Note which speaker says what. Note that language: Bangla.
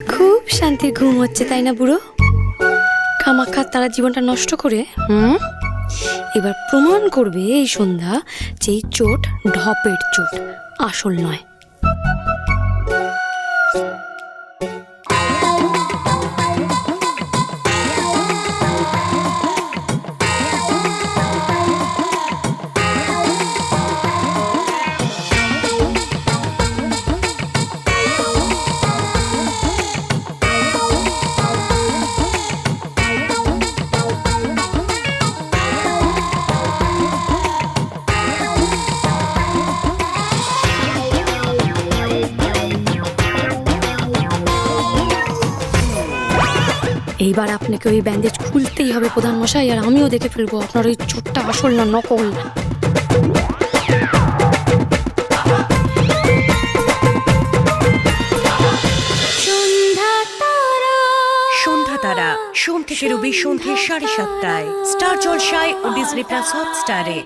Speaker 1: খুব শান্তির ঘুম হচ্ছে, তাই না বুড়ো? কামাক্ষা তারা জীবনটা নষ্ট করে, হুম? এবার প্রমাণ করবে এই সন্ধ্যা যে চোট ঢপের চোট, আসল নয়। এইবার আপনাকে ওই ব্যান্ডেজ খুলতেই হবে প্রধান মশাই আর আমিও দেখে ফেলব আপনার ওই চোটটা আসল না নকল।
Speaker 2: সন্ধ্যা তারা সোম থেকে রবি সন্ধ্যে সাড়ে সাতটায়। স্টার জলসায় ও ডিজনি প্লাস হটস্টারে।